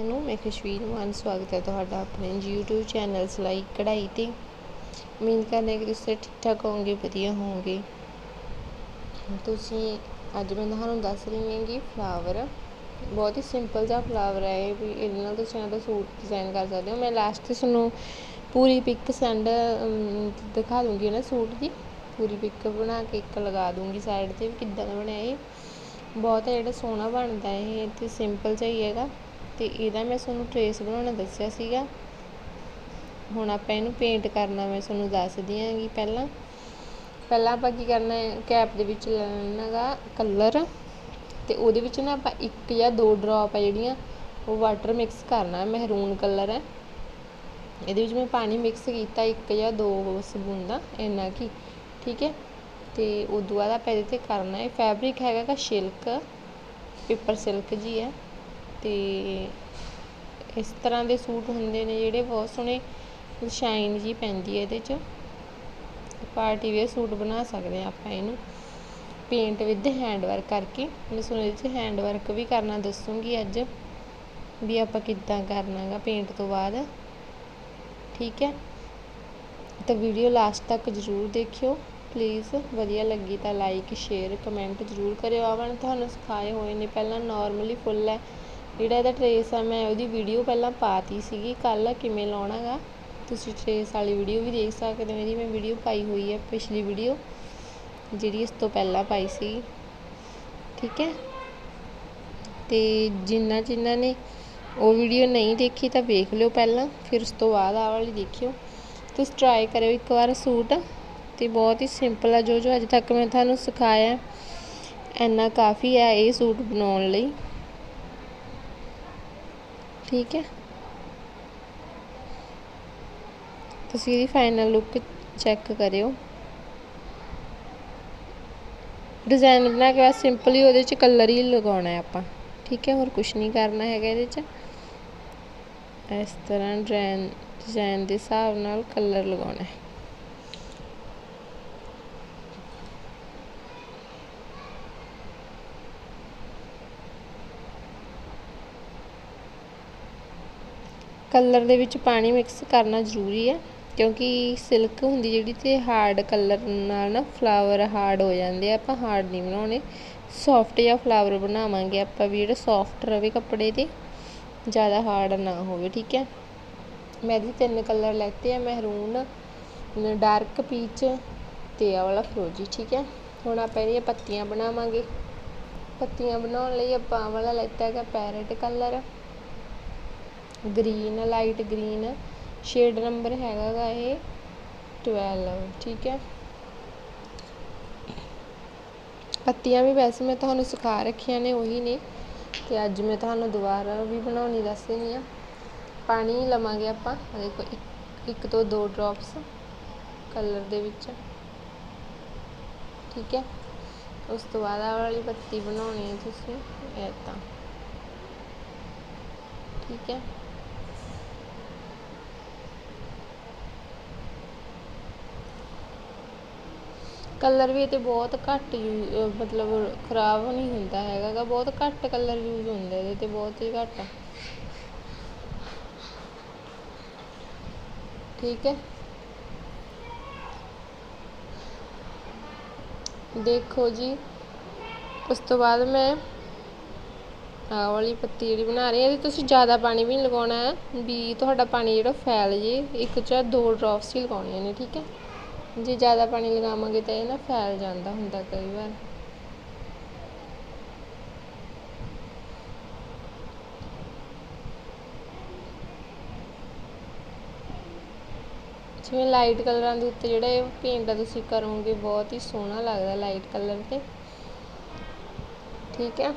ਨੂੰ ਮੈਂ ਖੁਸ਼ਵੀਰ ਮਾਨ ਸਵਾਗਤ ਹੈ ਤੁਹਾਡਾ ਆਪਣੇ YouTube ਚੈਨਲ ਸਲਾਈ ਕਢਾਈ ਤੇ। ਉਮੀਦ ਕਰਦਾ ਕਿ ਤੁਸੀਂ ਠੀਕ ਠਾਕ ਹੋਵੋਗੇ, ਵਧੀਆ ਹੋਵੋਗੇ। ਤੁਸੀਂ, ਅੱਜ ਮੈਂ ਤੁਹਾਨੂੰ ਦੱਸ ਰਹੀ ਹਾਂ ਕਿ ਫਲਾਵਰ ਬਹੁਤ ਹੀ ਸਿੰਪਲ ਜਿਹਾ ਫਲਾਵਰ ਹੈ ਇਹ ਵੀ, ਇਹਦੇ ਨਾਲ ਤੁਸੀਂ ਆਪਦਾ ਸੂਟ ਡਿਜ਼ਾਈਨ ਕਰ ਸਕਦੇ ਹੋ। ਮੈਂ ਲਾਸਟ ਤੇ ਤੁਹਾਨੂੰ ਪੂਰੀ ਪਿਕ ਸੈਂਡ ਦਿਖਾ ਦੂੰਗੀ ਨਾ ਸੂਟ ਦੀ। ਪੂਰੀ ਪਿਕ ਬਣਾ ਕੇ ਇੱਕ ਲਗਾ ਦੂੰਗੀ ਸਾਈਡ ਤੇ ਵੀ ਕਿੱਦਾਂ ਦਾ ਬਣਿਆ ਇਹ। ਬਹੁਤ ਜਿਹੜਾ ਸੋਹਣਾ ਬਣਦਾ ਇਹ ਤੇ ਸਿੰਪਲ ਜਿਹਾ ਹੀ ਹੈਗਾ। ਤੇ ਇਹਦਾ ਮੈਂ ਤੁਹਾਨੂੰ ਟਰੇਸ ਬਣਾਉਣਾ ਦੱਸਿਆ ਸੀਗਾ। ਹੁਣ ਆਪਾਂ ਇਹਨੂੰ ਪੇਂਟ ਕਰਨਾ ਮੈਂ ਤੁਹਾਨੂੰ ਦੱਸਦੀ ਆਂਗੀ ਪਹਿਲਾਂ। ਪਹਿਲਾਂ ਆਪਾਂ ਕੀ ਕਰਨਾ ਹੈ ਕੈਪ ਦੇ ਵਿੱਚ ਲੈਣਾਗਾ ਕਲਰ ਤੇ ਉਹਦੇ ਵਿੱਚ ਨਾ ਆਪਾਂ ਇੱਕ ਜਾਂ ਦੋ ਡ੍ਰੌਪ ਆ ਜਿਹੜੀਆਂ, ਉਹ ਵਾਟਰ ਮਿਕਸ ਕਰਨਾ ਮਹਿਰੂਨ ਕਲਰ ਹੈ ਇਹਦੇ ਵਿੱਚ ਮੈਂ ਪਾਣੀ ਮਿਕਸ ਕੀਤਾ ਇੱਕ ਜਾਂ ਦੋ ਸਬੂਨ ਦਾ, ਇੰਨਾ ਕੀ, ਠੀਕ ਹੈ? ਤੇ ਤੋਂ ਬਾਅਦ ਆਪਾਂ ਇਹਦੇ 'ਤੇ ਕਰਨਾ ਹੈ ਫੈਬਰਿਕ ਹੈਗਾ ਗਾ ਸਿਲਕ ਪੇਪਰ ਸਿਲਕ ਜੀ ਹੈ। ਤੇ ਇਸ ਤਰ੍ਹਾਂ ਦੇ ਸੂਟ ਹੁੰਦੇ ਨੇ ਜਿਹੜੇ ਬਹੁਤ ਸੋਹਣੇ ਸ਼ਾਈਨ ਜਿਹੀ ਪੈਂਦੀ ਹੈ ਇਹਦੇ 'ਚ। ਪਾਰਟੀ ਵੇਅਰ ਸੂਟ ਬਣਾ ਸਕਦੇ ਹਾਂ ਆਪਾਂ ਇਹਨੂੰ। ਪੇਂਟ ਵਿਦ ਹੈਂਡ ਵਰਕ ਕਰਕੇ। ਮੈਂ ਤੁਹਾਨੂੰ ਇਹਦੇ 'ਚ ਹੈਂਡ ਵਰਕ ਵੀ ਕਰਨਾ ਦੱਸੂਗੀ ਅੱਜ, ਵੀ ਆਪਾਂ ਕਿੱਦਾਂ ਕਰਨਾਗਾ ਪੇਂਟ ਤੋਂ ਬਾਅਦ। ਠੀਕ ਹੈ? ਤਾਂ ਵੀਡੀਓ ਲਾਸਟ ਤੱਕ ਜ਼ਰੂਰ ਦੇਖਿਓ। ਪਲੀਜ਼ ਵਧੀਆ ਲੱਗੀ ਤਾਂ ਲਾਈਕ ਸ਼ੇਅਰ ਕਮੈਂਟ ਜ਼ਰੂਰ ਕਰਿਓ। ਆਵਣ ਤੁਹਾਨੂੰ ਸਿਖਾਏ ਹੋਏ ਨੇ। ਪਹਿਲਾਂ ਨਾਰਮਲੀ ਫੁੱਲ ਹੈ। ਜਿਹੜਾ ਇਹਦਾ ਟਰੇਸ ਆ, ਮੈਂ ਉਹਦੀ ਵੀਡੀਓ ਪਹਿਲਾਂ ਪਾਤੀ ਸੀਗੀ। ਕੱਲ ਕਿਵੇਂ ਲਾਉਣਾ ਗਾ ਤੁਸੀਂ ਟਰੇਸ ਵਾਲੀ ਵੀਡੀਓ ਵੀ ਦੇਖ ਸਕਦੇ ਹੋ ਇਹਦੀ। ਮੈਂ ਵੀਡੀਓ ਪਾਈ ਹੋਈ ਹੈ ਪਿਛਲੀ ਵੀਡੀਓ ਜਿਹੜੀ ਇਸ ਤੋਂ ਪਹਿਲਾਂ ਪਾਈ ਸੀ ਠੀਕ ਹੈ? ਤੇ ਜਿੰਨਾ ਜਿੰਨਾ ਨੇ ਉਹ ਵੀਡੀਓ ਨਹੀਂ ਦੇਖੀ ਤਾਂ ਵੇਖ ਲਿਓ ਪਹਿਲਾਂ, ਫਿਰ ਉਸ ਤੋਂ ਬਾਅਦ ਆਹ ਵਾਲੀ ਦੇਖਿਓ। ਤੁਸੀਂ ਟਰਾਈ ਕਰਿਓ ਇੱਕ ਵਾਰ ਸੂਟ। ਤੇ ਬਹੁਤ ਹੀ ਸਿੰਪਲ ਆ, ਜੋ ਜੋ ਅੱਜ ਤੱਕ ਮੈਂ ਤੁਹਾਨੂੰ ਸਿਖਾਇਆ, ਇੰਨਾ ਕਾਫੀ ਹੈ ਇਹ ਸੂਟ ਬਣਾਉਣ ਲਈ। ਠੀਕ ਹੈ। ਤੁਸੀਂ ਇਹਦੀ ਫਾਈਨਲ ਲੁੱਕ ਚੈੱਕ ਕਰਿਓ। ਡਿਜ਼ਾਈਨ ਬਣਾ ਕੇ ਬਸ ਸਿੰਪਲੀ ਉਹਦੇ 'ਚ ਕਲਰ ਹੀ ਲਗਾਉਣਾ ਹੈ ਆਪਾਂ। ਠੀਕ ਹੈ, ਹੋਰ ਕੁਝ ਨਹੀਂ ਕਰਨਾ ਹੈਗਾ ਇਹਦੇ 'ਚ। ਇਸ ਤਰ੍ਹਾਂ ਡਿਜ਼ਾਈਨ ਡਿਜ਼ਾਈਨ ਦੇ ਹਿਸਾਬ ਨਾਲ ਕਲਰ ਲਗਾਉਣਾ ਹੈ। ਕਲਰ ਦੇ ਵਿੱਚ ਪਾਣੀ ਮਿਕਸ ਕਰਨਾ ਜ਼ਰੂਰੀ ਹੈ, ਕਿਉਂਕਿ ਸਿਲਕ ਹੁੰਦੀ ਜਿਹੜੀ ਤੇ ਹਾਰਡ ਕਲਰ ਨਾਲ ਨਾ ਫਲਾਵਰ ਹਾਰਡ ਹੋ ਜਾਂਦੇ ਆ, ਆਪਾਂ ਹਾਰਡ ਨਹੀਂ ਬਣਾਉਣੇ। ਸੌਫਟ ਜਿਹਾ ਫਲਾਵਰ ਬਣਾਵਾਂਗੇ ਆਪਾਂ ਵੀ, ਜਿਹੜਾ ਸੌਫਟ ਰਵੇ ਕੱਪੜੇ ਤੇ, ਜ਼ਿਆਦਾ ਹਾਰਡ ਨਾ ਹੋਵੇ, ਠੀਕ ਹੈ। ਮੈਂ ਇਹਦੇ ਤਿੰਨ ਕਲਰ ਲੈਤੇ ਆ, ਮਹਿਰੂਨ, ਡਾਰਕ ਪੀਚ ਤੇ ਆ ਵਾਲਾ ਫਰੋਜੀ, ਠੀਕ ਹੈ। ਹੁਣ ਆਪਾਂ ਇਹਦੀਆਂ ਪੱਤੀਆਂ ਬਣਾਵਾਂਗੇ। ਪੱਤੀਆਂ ਬਣਾਉਣ ਲਈ ਆਪਾਂ ਵਾਲਾ ਲੈਤਾ ਹੈਗਾ parrot colour. Green light green shade number ਹੈਗਾ ਗਾ ਇਹ 12 ਠੀਕ ਹੈ। ਪੱਤੀਆਂ ਵੀ ਵੈਸੇ ਮੈਂ ਤੁਹਾਨੂੰ ਸਿਖਾ ਰੱਖੀਆਂ ਨੇ, ਉਹੀ ਨੇ। ਤੇ ਅੱਜ ਮੈਂ ਤੁਹਾਨੂੰ ਦੁਬਾਰਾ ਵੀ ਬਣਾਉਣੀ, ਦੱਸ ਦਿੰਦੀ ਹਾਂ। ਪਾਣੀ ਲਵਾਂਗੇ ਆਪਾਂ। ਦੇਖੋ, ਇੱਕ ਤੋਂ ਦੋ ਡ੍ਰੌਪਸ ਕਲਰ ਦੇ ਵਿੱਚ। ਠੀਕ ਹੈ। ਉਸ ਤੋਂ ਬਾਅਦ ਆ ਵਾਲੀ ਪੱਤੀ ਬਣਾਉਣੀ ਹੈ ਤੁਸੀਂ ਇਦਾਂ ਠੀਕ ਹੈ। ਕਲਰ ਵੀ ਇਹ ਤੇ ਬਹੁਤ ਘੱਟ ਮਤਲਬ ਖਰਾਬ ਨਹੀਂ ਹੁੰਦਾ ਹੈਗਾ ਗਾ, ਬਹੁਤ ਘੱਟ ਕਲਰ ਯੂਜ਼ ਹੁੰਦਾ ਇਹਦੇ ਤੇ, ਬਹੁਤ ਹੀ ਘੱਟ। ਠੀਕ ਹੈ। ਦੇਖੋ ਜੀ, ਉਸ ਤੋਂ ਬਾਅਦ ਮੈਂ ਆਹ ਵਾਲੀ ਪੱਤੀ ਜਿਹੜੀ ਬਣਾ ਰਹੀ ਹਾਂ, ਇਹਦੇ ਤੁਸੀਂ ਜ਼ਿਆਦਾ ਪਾਣੀ ਵੀ ਨਹੀਂ ਲਗਾਉਣਾ ਹੈ। ਵੀ ਤੁਹਾਡਾ ਪਾਣੀ ਜਿਹੜਾ ਫੈਲ ਜੇ, ਇੱਕ ਜਾਂ ਦੋ ਡ੍ਰੌਪਸ ਹੀ ਲਗਾਉਣੀਆਂ ਨੇ, ਠੀਕ ਹੈ। ਜੇ ਜ਼ਿਆਦਾ ਪਾਣੀ ਲਗਾਵਾਂਗੇ ਤਾਂ ਇਹ ਨਾ ਫੈਲ ਜਾਂਦਾ ਹੁੰਦਾ ਕਈ ਵਾਰ। ਜਿਵੇਂ ਲਾਈਟ ਕਲਰਾਂ ਦੇ ਉੱਤੇ ਜਿਹੜਾ ਇਹ ਪੇਂਟ ਤੁਸੀਂ ਕਰੋਗੇ, ਬਹੁਤ ਹੀ ਸੋਹਣਾ ਲੱਗਦਾ ਲਾਈਟ ਕਲਰ ਤੇ। ਠੀਕ ਹੈ।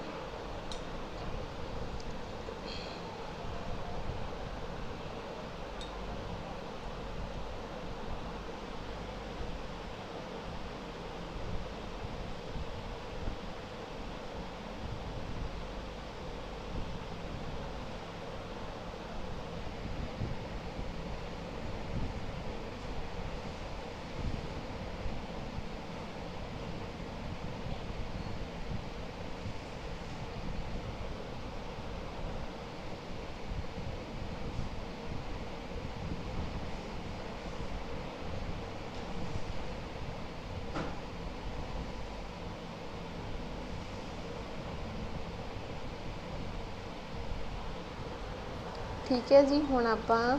ਠੀਕ ਹੈ ਜੀ, ਹੁਣ ਆਪਾਂ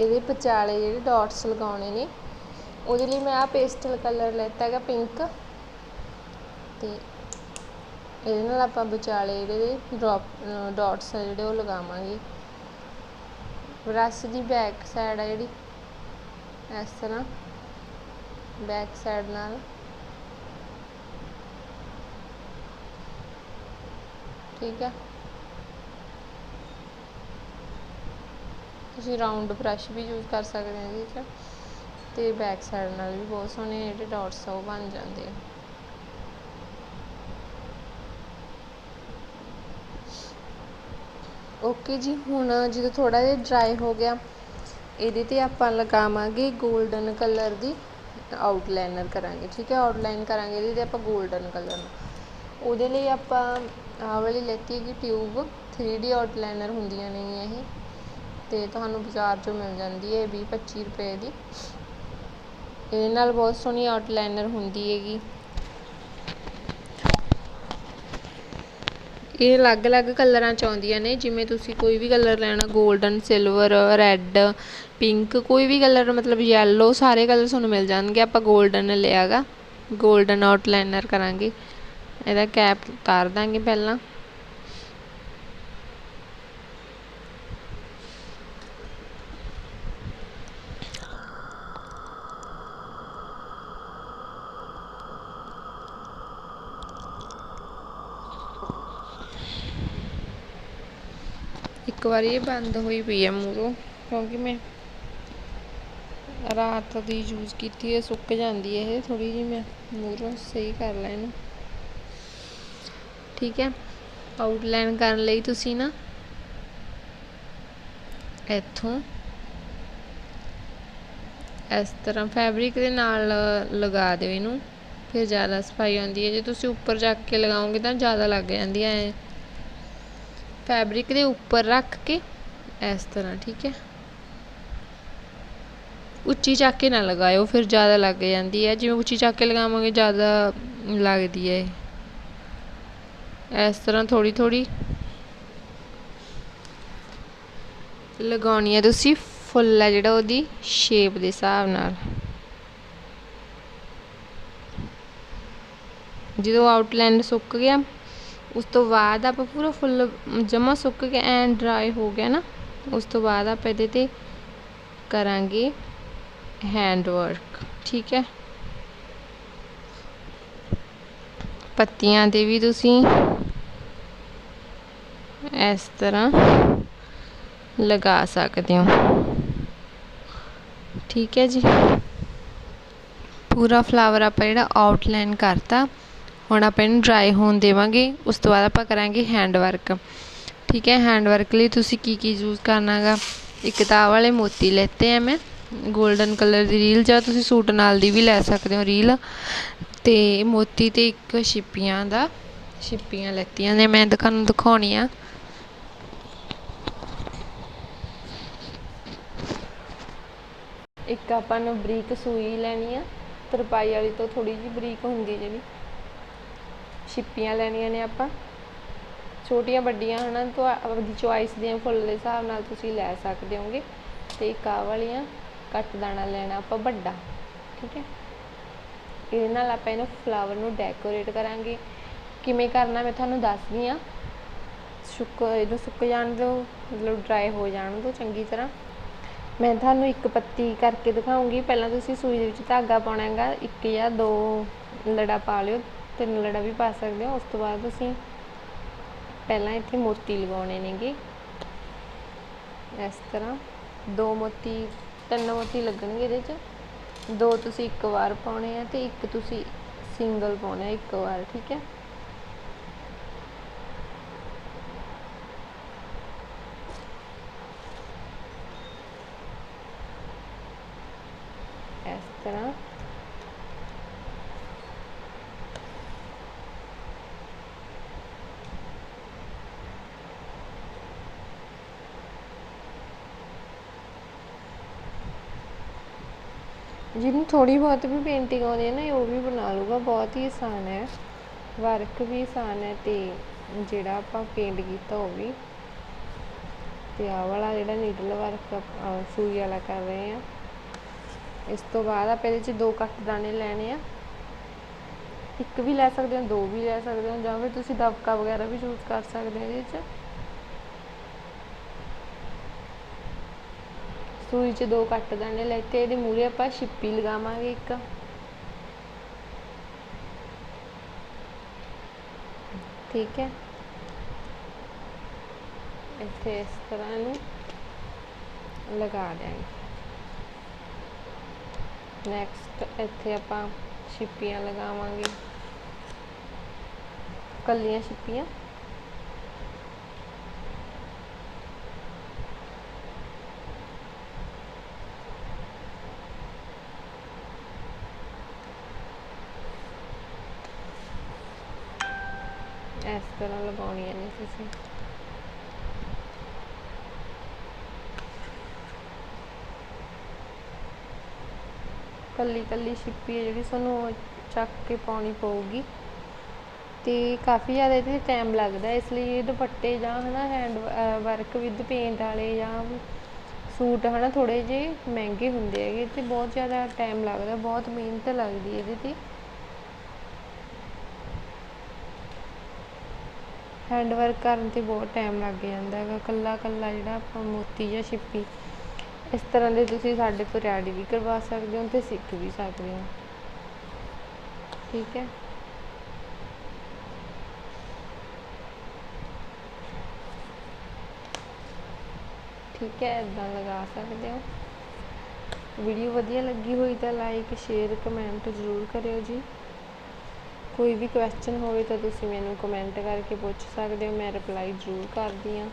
ਇਹਦੇ ਵਿਚਾਲੇ ਜਿਹੜੇ ਡਾਟਸ ਲਗਾਉਣੇ ਨੇ, ਉਹਦੇ ਲਈ ਮੈਂ ਆ ਪੇਸਟਲ ਕਲਰ ਲੈਤਾ ਹੈਗਾ ਪਿੰਕ ਤੇ ਇਹਦੇ ਨਾਲ ਆਪਾਂ ਵਿਚਾਲੇ ਜਿਹੜੇ ਡ੍ਰੌਪ ਡਾਟਸ ਆ ਜਿਹੜੇ ਉਹ ਲਗਾਵਾਂਗੇ। ਬ੍ਰਸ਼ ਦੀ ਬੈਕ ਸਾਈਡ ਆ ਜਿਹੜੀ, ਇਸ ਤਰ੍ਹਾਂ ਬੈਕ ਸਾਈਡ ਨਾਲ। ਠੀਕ ਹੈ ਤੁਸੀਂ ਰਾਉਂਡ ਬ੍ਰਸ਼ ਵੀ ਯੂਜ਼ ਕਰ ਸਕਦੇ ਹੋ ਇਹਦੇ 'ਚ ਤੇ ਬੈਕ ਸਾਈਡ ਨਾਲ ਵੀ ਬਹੁਤ ਸੋਹਣੇ ਜਿਹੜੇ ਡਾਟਸ ਆ ਉਹ ਬਣ ਜਾਂਦੇ ਆ। ਓਕੇ ਜੀ, ਹੁਣ ਜਦੋਂ ਥੋੜਾ ਜਿਹਾ ਡਰਾਈ ਹੋ ਗਿਆ, ਇਹਦੇ ਤੇ ਆਪਾਂ ਲਗਾਵਾਂਗੇ 골ਡਨ ਕਲਰ ਦੀ ਆਊਟਲਾਈਨਰ ਕਰਾਂਗੇ, ਠੀਕ ਹੈ? ਆਊਟਲਾਈਨ ਕਰਾਂਗੇ ਇਹਦੇ ਤੇ ਆਪਾਂ 골ਡਨ ਕਲਰ ਨੂੰ। ਉਹਦੇ ਲਈ ਆਪਾਂ ਆਹ ਵਾਲੀ ਲੈਤੀ ਹੈਗੀ ਟਿਊਬ 3D ਆਊਟਲਾਈਨਰ ਹੁੰਦੀਆਂ ਨੇ ਇਹ। ਅਤੇ ਤੁਹਾਨੂੰ ਬਾਜ਼ਾਰ 'ਚੋਂ ਮਿਲ ਜਾਂਦੀ ਹੈ ਵੀਹ ਪੱਚੀ ਰੁਪਏ ਦੀ। ਇਹਦੇ ਨਾਲ ਬਹੁਤ ਸੋਹਣੀ ਆਊਟਲਾਈਨਰ ਹੁੰਦੀ ਹੈਗੀ। ਇਹ ਅਲੱਗ-ਅਲੱਗ ਕਲਰਾਂ 'ਚ ਆਉਂਦੀਆਂ ਨੇ, ਜਿਵੇਂ ਤੁਸੀਂ ਕੋਈ ਵੀ ਕਲਰ ਲੈਣਾ, ਗੋਲਡਨ, ਸਿਲਵਰ, ਰੈੱਡ, ਪਿੰਕ, ਕੋਈ ਵੀ ਕਲਰ, ਮਤਲਬ ਯੈਲੋ ਸਾਰੇ ਕਲਰ ਤੁਹਾਨੂੰ ਮਿਲ ਜਾਣਗੇ। ਆਪਾਂ ਗੋਲਡਨ ਲਿਆ ਲਿਆਗਾ, ਗੋਲਡਨ ਆਊਟਲਾਈਨਰ ਕਰਾਂਗੇ। ਇਹਦਾ ਕੈਪ ਉਤਾਰ ਦਾਂਗੇ ਪਹਿਲਾਂ। ਇੱਕ ਵਾਰੀ ਇਹ ਬੰਦ ਹੋਈ ਪਈ ਹੈ ਮੂਰੋਂ, ਕਿਉਂਕਿ ਮੈਂ ਰਾਤ ਦੀ ਯੂਜ਼ ਕੀਤੀ ਹੈ, ਸੁੱਕ ਜਾਂਦੀ ਹੈ ਇਹ ਥੋੜੀ ਜਿਹੀ ਮੈਂ ਮੂਰੋਂ ਸਹੀ ਕਰ ਲਾਂ ਇਹਨੂੰ। ਠੀਕ ਹੈ ਆਊਟਲਾਈਨ ਕਰਨ ਲਈ ਤੁਸੀਂ ਨਾ ਇੱਥੋਂ ਇਸ ਤਰ੍ਹਾਂ ਫੈਬਰਿਕ ਦੇ ਨਾਲ ਲਗਾ ਦਿਓ ਇਹਨੂੰ, ਫਿਰ ਜ਼ਿਆਦਾ ਸਫ਼ਾਈ ਆਉਂਦੀ ਹੈ। ਜੇ ਤੁਸੀਂ ਉੱਪਰ ਚੱਕ ਕੇ ਲਗਾਓਗੇ ਤਾਂ ਜ਼ਿਆਦਾ ਲੱਗ ਜਾਂਦੀ ਹੈ ਫੈਬਰਿਕ ਦੇ ਉੱਪਰ ਰੱਖ ਕੇ ਇਸ ਤਰ੍ਹਾਂ, ਠੀਕ ਹੈ। ਉੱਚੀ ਚੱਕ ਕੇ ਨਾ ਲਗਾਇਓ, ਫਿਰ ਜ਼ਿਆਦਾ ਲੱਗ ਜਾਂਦੀ ਹੈ। ਜਿਵੇਂ ਉੱਚੀ ਚੱਕ ਕੇ ਲਗਾਵਾਂਗੇ, ਜ਼ਿਆਦਾ ਲੱਗਦੀ ਹੈ ਇਸ ਤਰ੍ਹਾਂ ਥੋੜੀ ਥੋੜੀ ਲਗਾਉਣੀ ਹੈ। ਤੁਸੀਂ ਫੁੱਲ ਹੈ ਜਿਹੜਾ ਉਹਦੀ ਸ਼ੇਪ ਦੇ ਹਿਸਾਬ ਨਾਲ। ਜਦੋਂ ਆਊਟਲਾਈਨ ਸੁੱਕ ਗਿਆ ਉਸ ਤੋਂ ਬਾਅਦ ਆਪਾਂ ਪੂਰਾ ਫੁੱਲ ਜਮਾ ਸੁੱਕ ਕੇ ਐਂਡ ਡਰਾਈ ਹੋ ਗਿਆ ਨਾ, ਉਸ ਤੋਂ ਬਾਅਦ ਆਪਾਂ ਇਹਦੇ ਤੇ ਕਰਾਂਗੇ ਹੈਂਡ ਵਰਕ ਠੀਕ ਹੈ? ਪੱਤੀਆਂ ਦੇ ਵੀ ਤੁਸੀਂ ਇਸ ਤਰ੍ਹਾਂ ਲਗਾ ਸਕਦੇ ਹੋ। ਠੀਕ ਹੈ ਜੀ? ਪੂਰਾ ਫਲਾਵਰ ਆਪਾਂ ਜਿਹੜਾ ਆਊਟਲਾਈਨ ਕਰਤਾ ਹੁਣ ਆਪਾਂ ਇਹਨੂੰ ਡਰਾਈ ਹੋਣ ਦੇਵਾਂਗੇ, ਉਸ ਤੋਂ ਬਾਅਦ ਆਪਾਂ ਕਰਾਂਗੇ ਹੈਂਡ ਵਰਕ ਠੀਕ ਹੈ ਹੈਂਡ ਵਰਕ ਲਈ ਤੁਸੀਂ ਕੀ ਕੀ ਯੂਜ਼ ਕਰਨਾਗਾ? ਇੱਕ ਤਾਂ ਵਾਲੇ ਮੋਤੀ ਲੈਤੇ ਆ ਮੈਂ 골ਡਨ ਕਲਰ ਦੀ ਰੀਲ ਜਾਂ ਤੁਸੀਂ ਸੂਟ ਨਾਲ ਦੀ ਵੀ ਲੈ ਸਕਦੇ ਹੋ ਰੀਲ ਤੇ ਮੋਤੀ ਤੇ ਇੱਕ ਛਿੱਪੀਆਂ ਦਾ, ਛਿੱਪੀਆਂ ਲੈਤੀਆਂ ਨੇ, ਮੈਂ ਤੁਹਾਨੂੰ ਦਿਖਾਉਣੀ ਆ। ਇੱਕ ਆਪਾਂ ਨੂੰ ਬਰੀਕ ਸੂਈ ਲੈਣੀ ਆ, ਤਰਪਾਈ ਵਾਲੀ ਤੋਂ ਥੋੜੀ ਜਿਹੀ ਬਰੀਕ ਹੁੰਦੀ ਜਿਹੜੀ। ਛਿੱਪੀਆਂ ਲੈਣੀਆਂ ਨੇ ਆਪਾਂ। ਛੋਟੀਆਂ ਵੱਡੀਆਂ ਹਨਾ, ਤੋਂ ਆਪਣੀ ਚੁਆਇਸ ਦੀਆਂ ਫੁੱਲ ਦੇ ਹਿਸਾਬ ਨਾਲ ਤੁਸੀਂ ਲੈ ਸਕਦੇ ਹੋਗੇ। ਤੇ ਇੱਕ ਆਹ ਵਾਲੀਆਂ ਕੱਟ ਦਾਣਾ ਲੈਣਾ ਆਪਾਂ ਵੱਡਾ, ਠੀਕ ਹੈ। ਇਹਦੇ ਨਾਲ ਆਪਾਂ ਇਹਨੂੰ ਫਲਾਵਰ ਨੂੰ ਡੈਕੋਰੇਟ ਕਰਾਂਗੇ। ਕਿਵੇਂ ਕਰਨਾ ਮੈਂ ਤੁਹਾਨੂੰ ਦੱਸਦੀ ਆ ਸੁੱਕ, ਇਹਨੂੰ ਸੁੱਕ ਜਾਣ ਦਿਓ, ਮਤਲਬ ਡਰਾਈ ਹੋ ਜਾਣ ਦਿਓ ਚੰਗੀ ਤਰ੍ਹਾਂ। ਮੈਂ ਤੁਹਾਨੂੰ ਇੱਕ ਪੱਤੀ ਕਰਕੇ ਦਿਖਾਉਂਗੀ। ਪਹਿਲਾਂ ਤੁਸੀਂ ਸੂਈ ਦੇ ਵਿੱਚ ਧਾਗਾ ਪਾਉਣਾ ਹੈਗਾ, ਇੱਕ ਜਾਂ ਦੋ ਲੜਾ ਪਾ ਲਿਓ। ਤਿੰਨ ਲੜਾ ਵੀ ਪਾ ਸਕਦੇ ਹੋ। ਉਸ ਤੋਂ ਬਾਅਦ ਤੁਸੀਂ ਪਹਿਲਾਂ ਇੱਥੇ ਮੋਤੀ ਲਗਾਉਣੇ ਨੇਗੇ। ਇਸ ਤਰ੍ਹਾਂ ਦੋ ਮੋਤੀ, ਤਿੰਨ ਮੋਤੀ ਲੱਗਣਗੇ ਇਹਦੇ 'ਚ। ਦੋ ਤੁਸੀਂ ਇੱਕ ਵਾਰ ਪਾਉਣੇ ਆ ਤੇ ਇੱਕ ਤੁਸੀਂ ਸਿੰਗਲ ਪਾਉਣਾ ਇੱਕ ਵਾਰ, ਠੀਕ ਹੈ? ਇਸ ਤਰ੍ਹਾਂ ਜਿਹਨੂੰ ਥੋੜੀ ਬਹੁਤ ਵੀ ਪੇਂਟਿੰਗ ਆਉਂਦੀ ਹੈ ਨਾ ਉਹ ਵੀ ਬਣਾ ਲੂਗਾ ਬਹੁਤ ਹੀ ਆਸਾਨ ਹੈ। ਵਰਕ ਵੀ ਆਸਾਨ ਹੈ ਤੇ ਜਿਹੜਾ ਆਪਾਂ ਪੇਂਟ ਕੀਤਾ ਉਹ ਵੀ। ਤੇ ਆਹ ਵਾਲਾ ਜਿਹੜਾ ਨੀਡਲ ਵਰਕ ਸੂਈ ਵਾਲਾ ਕਰ ਰਹੇ ਹਾਂ। ਇਸ ਤੋਂ ਬਾਅਦ ਆਪਾਂ ਇਹਦੇ 'ਚ ਦੋ ਕੱਟ ਦਾਣੇ ਲੈਣੇ ਆ। ਇੱਕ ਵੀ ਲੈ ਸਕਦੇ ਹੋ, ਦੋ ਵੀ ਲੈ ਸਕਦੇ ਹੋ, ਜਾਂ ਫਿਰ ਤੁਸੀਂ ਦਬਕਾ ਵਗੈਰਾ ਵੀ ਯੂਜ਼ ਕਰ ਸਕਦੇ ਹੋ ਇਹਦੇ 'ਚ। ਸੂਈ 'ਚ ਦੋ ਕੱਟ ਦਾਣੇ ਲੈਤੇ ਇਹਦੇ ਮੂਰੇ ਆਪਾਂ ਛਿੱਪੀ ਲਗਾਵਾਂਗੇ ਇੱਕ। ਠੀਕ ਹੈ। ਇੱਥੇ ਇਸ ਤਰ੍ਹਾਂ ਨੂੰ ਲਗਾ ਦਿਆਂਗੇ। ਨੈਕਸਟ ਇੱਥੇ ਆਪਾਂ ਛਿੱਪੀਆਂ ਲਗਾਵਾਂਗੇ। ਕੱਲੀਆਂ ਛਿੱਪੀਆਂ। ਇਸ ਲਗਾਉਣੀਆਂ ਨੇ ਤੁਸੀਂ। ਕੱਲੀ ਕੱਲੀ ਛਿੱਪੀ ਹੈ ਜਿਹੜੀ ਸਾਨੂੰ ਚੱਕ ਕੇ ਪਾਉਣੀ ਪਊਗੀ। ਤੇ ਕਾਫੀ ਜ਼ਿਆਦਾ ਇਹਦੇ ਟਾਈਮ ਲੱਗਦਾ ਇਸ ਲਈ ਦੁਪੱਟੇ ਜਾਂ ਹਨਾ ਹੈਂਡ ਵਰਕ ਵਿਦ ਪੇਂਟ ਵਾਲੇ ਜਾਂ ਸੂਟ ਹਨਾ ਥੋੜੇ ਜਿਹੇ ਮਹਿੰਗੇ ਹੁੰਦੇ ਹੈਗੇ, ਤੇ ਬਹੁਤ ਜ਼ਿਆਦਾ ਟਾਈਮ ਲੱਗਦਾ, ਬਹੁਤ ਮਿਹਨਤ ਲੱਗਦੀ ਇਹਦੇ ਤੇ। ਹੈਂਡ ਵਰਕ ਕਰਨ ਤੇ ਬਹੁਤ ਟਾਈਮ ਲੱਗ ਜਾਂਦਾ ਹੈਗਾ ਕੱਲਾ ਕੱਲਾ ਜਿਹੜਾ ਆਪਾਂ ਮੋਤੀ ਜਾਂ ਛਿੱਪੀ, ਇਸ ਤਰ੍ਹਾਂ ਦੇ ਤੁਸੀਂ ਸਾਡੇ ਤੋਂ ਰੈਡੀ ਵੀ ਕਰਵਾ ਸਕਦੇ ਹੋ ਤੇ ਸਿੱਖ ਵੀ ਸਕਦੇ ਹੋ। ਠੀਕ ਹੈ? ਠੀਕ ਹੈ ਇਦਾਂ ਲਗਾ ਸਕਦੇ ਹੋ। ਵੀਡੀਓ ਵਧੀਆ ਲੱਗੀ ਹੋਈ ਤਾਂ ਲਾਈਕ ਸ਼ੇਅਰ ਕਮੈਂਟ ਜ਼ਰੂਰ ਕਰਿਓ ਜੀ। ਕੋਈ ਵੀ ਕੁਐਸਚਨ ਹੋਵੇ ਤਾਂ ਤੁਸੀਂ ਮੈਨੂੰ ਕਮੈਂਟ ਕਰਕੇ ਪੁੱਛ ਸਕਦੇ ਹੋ, ਮੈਂ ਰਿਪਲਾਈ ਜ਼ਰੂਰ ਕਰਦੀ ਹਾਂ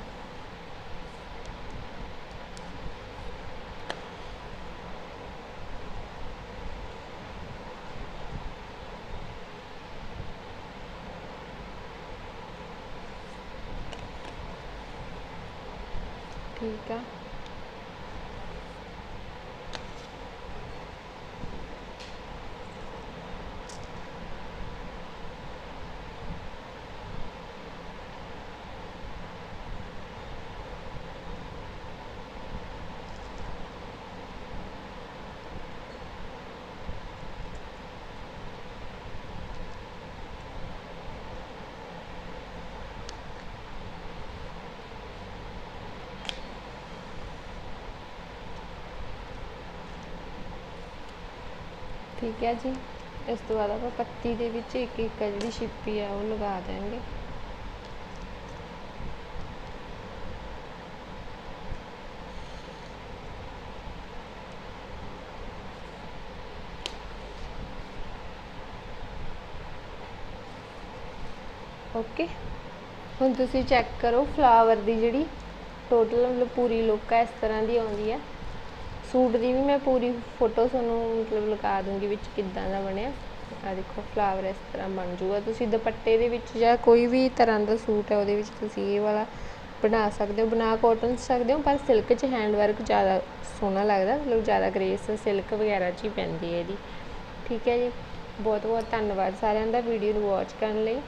ਠੀਕ ਆ ਠੀਕ ਹੈ ਜੀ। ਇਸ ਤੋਂ ਬਾਅਦ ਆਪਾਂ ਪੱਤੀ ਦੇ ਵਿੱਚ ਇੱਕ ਇੱਕ ਜਿਹੜੀ ਛਿੱਪੀ ਆ, ਉਹ ਲਗਾ ਦੇਵਾਂਗੇ ਓਕੇ ਹੁਣ ਤੁਸੀਂ ਚੈੱਕ ਕਰੋ ਫਲਾਵਰ ਦੀ ਜਿਹੜੀ ਟੋਟਲ ਮਤਲਬ ਪੂਰੀ ਲੁੱਕ ਹੈ ਇਸ ਤਰ੍ਹਾਂ ਦੀ ਆਉਂਦੀ ਹੈ ਸੂਟ ਦੀ ਵੀ ਮੈਂ ਪੂਰੀ ਫੋਟੋ ਤੁਹਾਨੂੰ ਮਤਲਬ ਲਗਾ ਦੂੰਗੀ ਵਿੱਚ ਕਿੱਦਾਂ ਦਾ ਬਣਿਆ। ਆ ਦੇਖੋ ਫਲਾਵਰ ਇਸ ਤਰ੍ਹਾਂ ਬਣ ਜੂਗਾ ਤੁਸੀਂ ਦੁਪੱਟੇ ਦੇ ਵਿੱਚ ਜਾਂ ਕੋਈ ਵੀ ਤਰ੍ਹਾਂ ਦਾ ਸੂਟ ਹੈ, ਉਹਦੇ ਵਿੱਚ ਤੁਸੀਂ ਇਹ ਵਾਲਾ ਬਣਾ ਸਕਦੇ ਹੋ। ਬਣਾ ਕਾਟਨ ਸਕਦੇ ਹੋ, ਪਰ ਸਿਲਕ 'ਚ ਹੈਂਡ ਵਰਕ ਜ਼ਿਆਦਾ ਸੋਹਣਾ ਲੱਗਦਾ। ਮਤਲਬ ਜ਼ਿਆਦਾ ਗ੍ਰੇਸ ਸਿਲਕ ਵਗੈਰਾ 'ਚ ਹੀ ਪੈਂਦੀ ਹੈ ਇਹਦੀ। ਠੀਕ ਹੈ ਜੀ। ਬਹੁਤ ਬਹੁਤ ਧੰਨਵਾਦ ਸਾਰਿਆਂ ਦਾ ਵੀਡੀਓ ਨੂੰ ਵਾਚ ਕਰਨ ਲਈ।